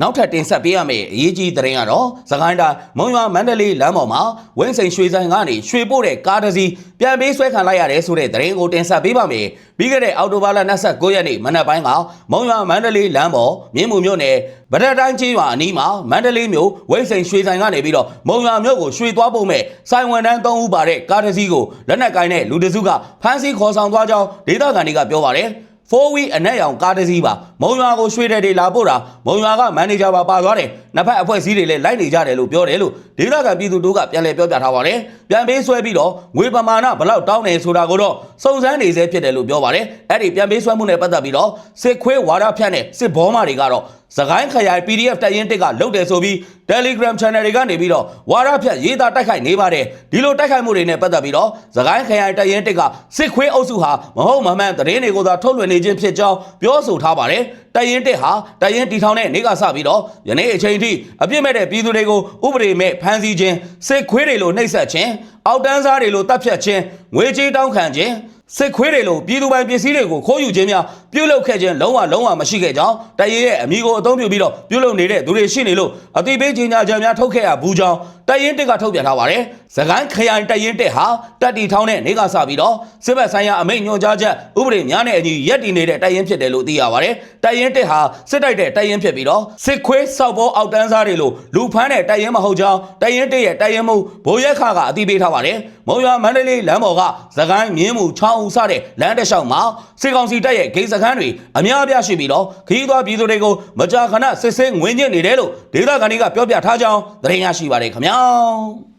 နောက်ထပ်တင်ဆက်ပေးရမယ့်အရေးကြီးသတင်းကတော့စကိုင်းတိုင်းမုံရွာမန္တလေးလမ်းပေါ်မှာဝင်းစိန်ရွှေဆိုင်ကနေရွှေပို့တဲ့ကားတစ်စီးပြန်ပေးဆွဲခံလိုက်ရတယ်ဆိုတဲ့သတင်းကိုတင်ဆက်ပေးပါမယ်။ပြီးခဲ့တဲ့အောက်တိုဘာလ29ရက်နေ့မနက်ပိုင်းကမုံရွာမန္တလေးလမ်းပေါ်မြင်းမှုမြို့နယ်ဗဒတ်တိုင်းကြီးရွာအနီးမှာမန္တလေးမြို့ဝင်းစိန်ရွှေဆိုင်ကနေပြီးတော့မုံရွာမြို့ကိုရွှေသွားဖို့မဲ့ဆိုင်ဝန်တန်း3ဦးပါတဲ့ကားတစ်စီးကိုလက်နက်ကိုင်းတဲ့လူတစ်စုကဖမ်းဆီးခေါ်ဆောင်သွားကြောင်းဒေသခံတွေကပြောပါတယ်။ 4 week အနက်ရောင်ကားတစ်စီးပါမုံရွာကိုရွှေတဲ့တွေလာပို့တာမုံရွာကမန်နေဂျာပါပါသွားတယ်နှစ်ဖက်အဖွဲ့အစည်းတွေလည်းလိုက်နေကြတယ်လို့ပြောတယ်လို့ဒေသခံပြည်သူတို့ကပြန်လည်ပြောပြထားပါတယ် ပြန်ပေးဆွဲပြီးတော့ငွေပမာဏဘယ်လောက်တောင်းနေဆိုတာကိုတော့စုံစမ်းနေစေဖြစ်တယ်လို့ပြောပါတယ်အဲ့ဒီပြန်ပေးဆွဲမှုနဲ့ပတ်သက်ပြီးတော့စစ်ခွေးဝါဒဖြန့်တဲ့စစ်ဘောမာတွေကတော့စကိုင်းခရိုင် PDF တပ်ရင်းတစ်ကလုတ်တယ်ဆိုပြီး Telegram Channel တွေကနေပြီးတော့ဝါဒဖြန့်ရေးသားတိုက်ခိုက်နေပါတယ်ဒီလိုတိုက်ခိုက်မှုတွေနဲ့ပတ်သက်ပြီးတော့စကိုင်းခရိုင်တပ်ရင်းတစ်ကစစ်ခွေးအုပ်စုဟာမဟုတ်မမှန်သတင်းတွေကိုသာထုတ်လွှင့်နေခြင်းဖြစ်ကြောင်းပြောဆိုထားပါတယ်တပ်ရင်းတစ်ဟာတပ်ရင်းတီထောင်တဲ့နေ့ကစပြီးတော့ယနေ့အချိန်ထိအပြစ်မဲ့တဲ့ပြည်သူတွေကိုဥပဒေမဲ့ဖမ်းဆီးခြင်းစစ်ခွေးတွေလိုနှိပ်စက်ခြင်းအောက်တန်းစားတွေလိုတပ်ဖြတ်ခြင်းငွေကြေးတောင်းခံခြင်းစစ်ခွေးတွေလိုပြည်သူပိုင်ပစ္စည်းတွေကိုခိုးယူခြင်းများ ပြုလုပ်ခဲ့ခြင်းလုံးဝလုံးဝမရှိခဲ့ကြောင်းတရဲရဲ့အမိကိုအသုံးပြုပြီးတော့ပြုလုပ်နေတဲ့သူတွေရှိနေလို့အတိပေးကြီးညာချက်များထုတ်ခဲ့ရဘူးကြောင်းတရင်တစ်ကထုတ်ပြန်ထားပါတယ်။သကိုင်းခရိုင်တရင်တစ်ဟာတက်တီထောင်းတဲ့နေကစပြီးတော့စစ်ဘက်ဆိုင်ရာအမိန့်ညွှန်ကြားချက်ဥပဒေများနဲ့အညီရက်တည်နေတဲ့တရင်ဖြစ်တယ်လို့သိရပါတယ်။တရင်တစ်ဟာစစ်တိုက်တဲ့တရင်ဖြစ်ပြီးတော့စစ်ခွေးစောက်ဘောအောက်တန်းစားတွေလို့လူဖမ်းတဲ့တရင်မဟုတ်ကြောင်းတရင်တစ်ရဲ့တရင်မှုဘိုးရက်ခကအတိပေးထားပါတယ်။မုံရွာမန္တလေးလမ်းပေါ်ကသကိုင်းမြင်းမှုချောင်းဦးစတဲ့လမ်းတစ်လျှောက်မှာစစ်ကောင်စီတပ်ရဲ့ဂိတ်စခန်းတွေအများအပြားရှိပြီးတော့ခီးသွွားပြည်သူတွေကိုမကြာခဏစစ်ဆေးငွေညစ်နေတယ်လို့ဒေသခံတွေကပြောပြထားကြောင်းသတင်းရရှိပါတယ်ခင်ဗျာ